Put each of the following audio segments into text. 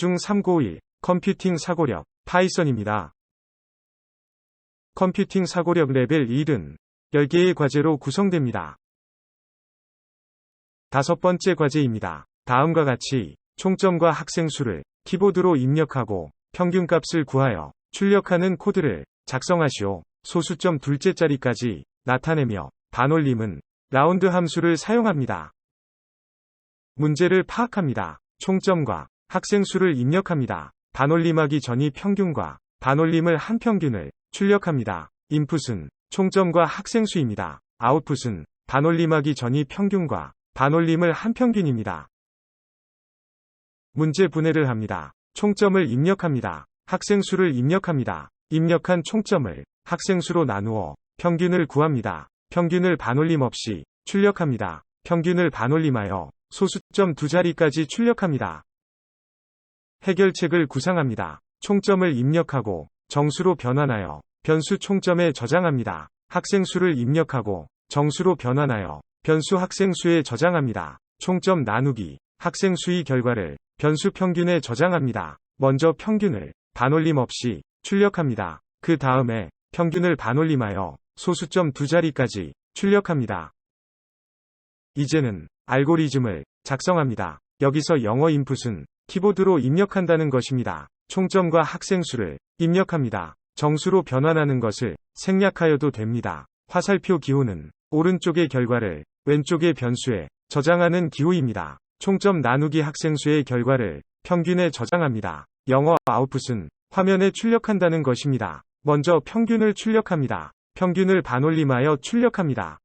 중 3고1 컴퓨팅 사고력 파이썬입니다. 컴퓨팅 사고력 레벨 1은 10개의 과제로 구성됩니다. 다섯 번째 과제입니다. 다음과 같이 총점과 학생 수를 키보드로 입력하고 평균값을 구하여 출력하는 코드를 작성하시오. 소수점 둘째 자리까지 나타내며 반올림은 라운드 함수를 사용합니다. 문제를 파악합니다. 총점과 학생 수를 입력합니다. 반올림하기 전이 평균과 반올림을 한 평균을 출력합니다. 인풋은 총점과 학생 수입니다. 아웃풋은 반올림하기 전이 평균과 반올림을 한 평균입니다. 문제 분해를 합니다. 총점을 입력합니다. 학생 수를 입력합니다. 입력한 총점을 학생 수로 나누어 평균을 구합니다. 평균을 반올림 없이 출력합니다. 평균을 반올림하여 소수점 두 자리까지 출력합니다. 해결책을 구상합니다. 총점을 입력하고 정수로 변환하여 변수 총점에 저장합니다. 학생 수를 입력하고 정수로 변환하여 변수 학생 수에 저장합니다. 총점 나누기 학생 수의 결과를 변수 평균에 저장합니다. 먼저 평균을 반올림 없이 출력합니다. 그 다음에 평균을 반올림하여 소수점 두 자리까지 출력합니다. 이제는 알고리즘을 작성합니다. 여기서 영어 인풋은 키보드로 입력한다는 것입니다. 총점과 학생 수를 입력합니다. 정수로 변환하는 것을 생략하여도 됩니다. 화살표 기호는 오른쪽의 결과를 왼쪽의 변수에 저장하는 기호입니다. 총점 나누기 학생 수의 결과를 평균에 저장합니다. 영어 아웃풋은 화면에 출력한다는 것입니다. 먼저 평균을 출력합니다. 평균을 반올림하여 출력합니다.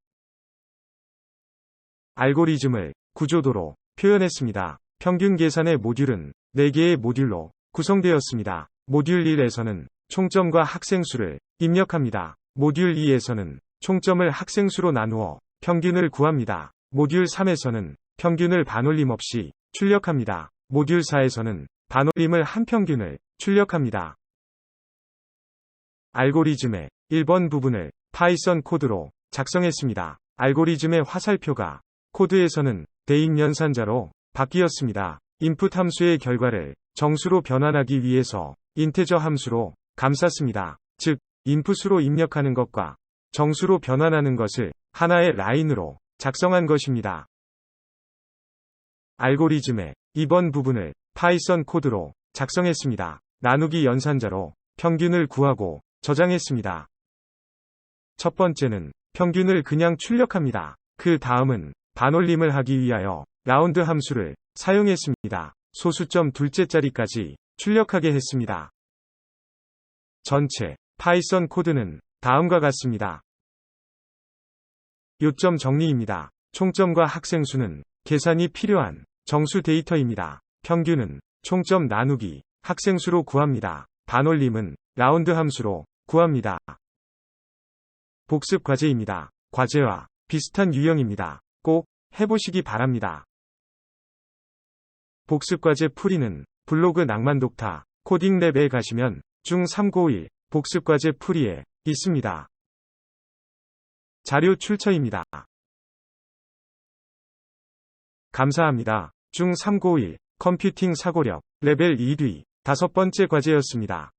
알고리즘을 구조도로 표현했습니다. 평균 계산의 모듈은 4개의 모듈로 구성되었습니다. 모듈 1에서는 총점과 학생 수를 입력합니다. 모듈 2에서는 총점을 학생 수로 나누어 평균을 구합니다. 모듈 3에서는 평균을 반올림 없이 출력합니다. 모듈 4에서는 반올림을 한 평균을 출력합니다. 알고리즘의 1번 부분을 파이썬 코드로 작성했습니다. 알고리즘의 화살표가 코드에서는 대인 연산자로 바뀌었습니다. 인풋 함수의 결과를 정수로 변환하기 위해서 인테저 함수로 감쌌습니다. 즉, 인풋으로 입력하는 것과 정수로 변환하는 것을 하나의 라인으로 작성한 것입니다. 알고리즘의 2번 부분을 파이썬 코드로 작성했습니다. 나누기 연산자로 평균을 구하고 저장했습니다. 첫 번째는 평균을 그냥 출력합니다. 그 다음은 반올림을 하기 위하여 라운드 함수를 사용했습니다. 소수점 둘째 자리까지 출력하게 했습니다. 전체 파이썬 코드는 다음과 같습니다. 요점 정리입니다. 총점과 학생 수는 계산이 필요한 정수 데이터입니다. 평균은 총점 나누기 학생 수로 구합니다. 반올림은 라운드 함수로 구합니다. 복습 과제입니다. 과제와 비슷한 유형입니다. 꼭 해보시기 바랍니다. 복습 과제 풀이는 블로그 낭만독타 코딩랩에 가시면 중3고1 복습 과제 풀이에 있습니다. 자료 출처입니다. 감사합니다. 중3고1 컴퓨팅 사고력 레벨 1위 다섯 번째 과제였습니다.